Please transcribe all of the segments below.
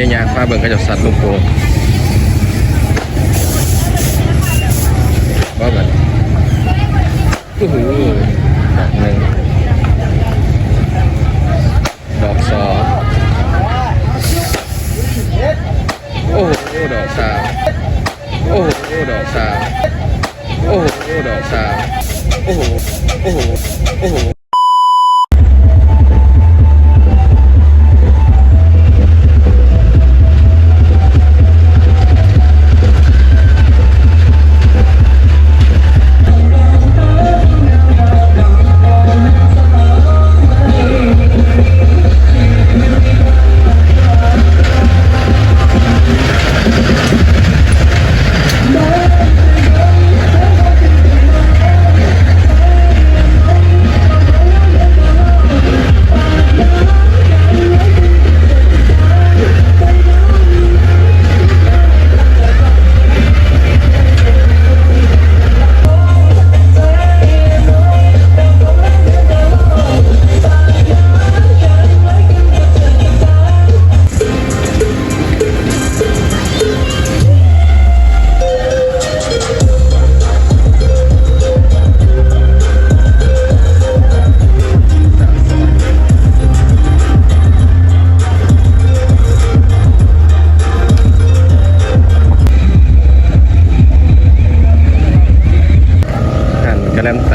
ได้ยางฟ้าเบิ่งก็จะสัตว์ลูกโป่งว่าแบบโอ้โหือดอกหนึ่ง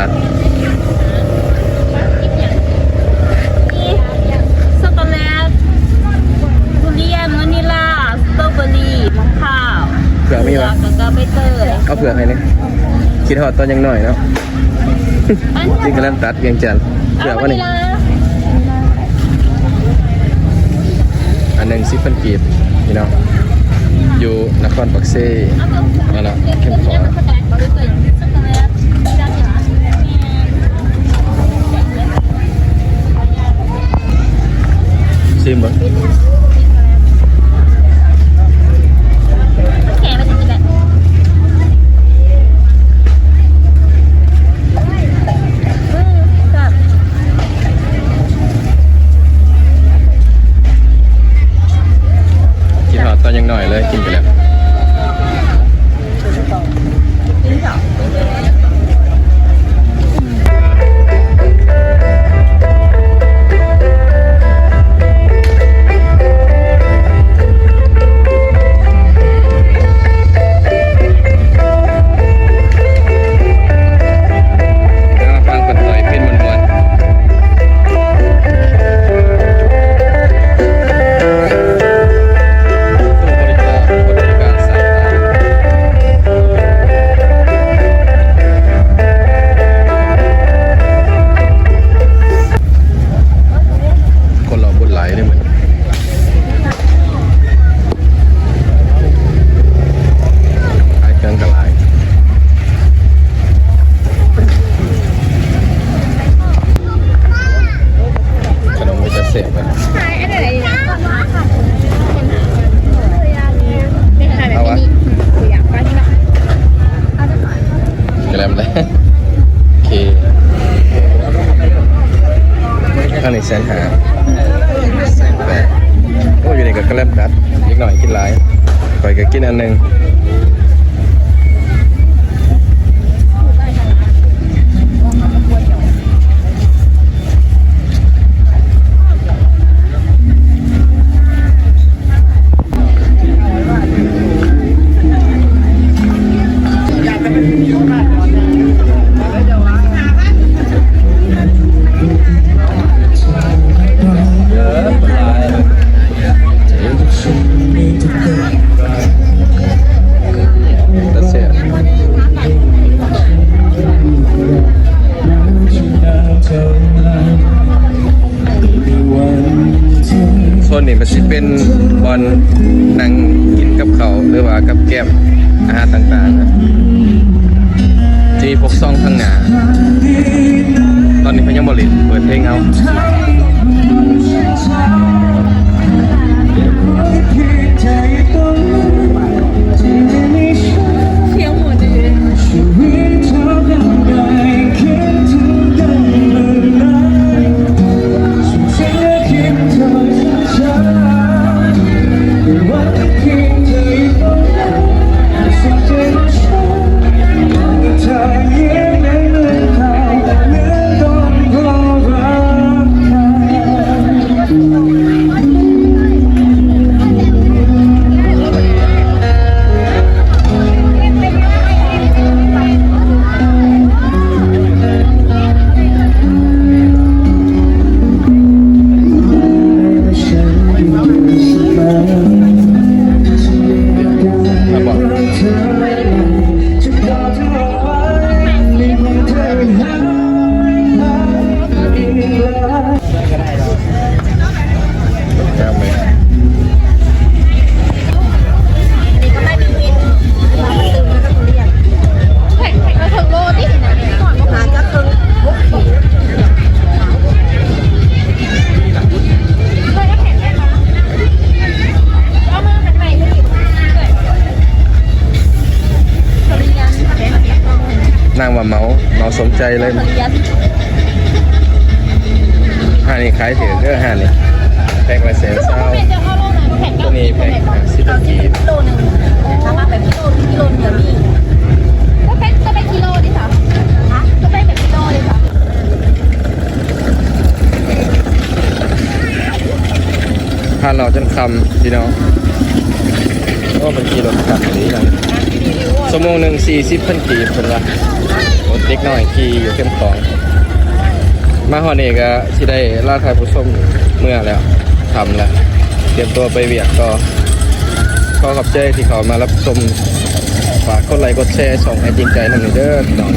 กระแลมตัดช็อกโกแลตทุเรียนวานิลลาสตรอเบอรี่มะพร้าวเผื่อมีวะแล้วก็ใบเตยเอาเผื่อให้นี่คิดฮอดตอนยังหน่อยเนาะกินกระแลมตัดเวียงจันทร์เผื่อว่านี่ลาอันหนึ่งสิบพันกีบพี่น้องอยู่นครปักเซ่มาละเข้มขอ ซิ แสนหาแสนแปดโอ้อยู่ในกับกระเลมกัดนิดหน่อยกินหลายคอยก็กินอันหนึ่ง อนนั่งกินกับเขาหรือว่ากับแก้มอาหารต่างๆนะจะมีพกซองข้างหน้าตอนนี้พยังบริเปิดเพลงเอา ใจเลยทุเรียนห้านี่ขายถือเด้อห้านี่แพงละแสนเศร้าแม่จะเข้าโรงไหนแผ่นตัวนี้แพงสิบเอากีที่บกิโลหนึ่งถ้ามาแบบกิโลกิโลเดียวนี่ก็เป็นก็เป็นกิโลดิค่ะฮะก็เป็นแบบกิโลดิค่ะพาเราจนคำพี่น้องก็เป็นกิโลขับนี้กันชั่วโมงหนึ่งสี่สิบพันกีบเป็นละ็กน้อยที่อยู่เข้มของ มาฮอนเอกที่ได้ล่าทายผู้ชมเมื่อแล้วทำแล้วเตรียมตัวไปเวียกก็ขอขอบใจที่เขามารับชมฝากกดไลค์กดแชร์ส่งไอจริงใจทำหนึ่งเด้อน้อง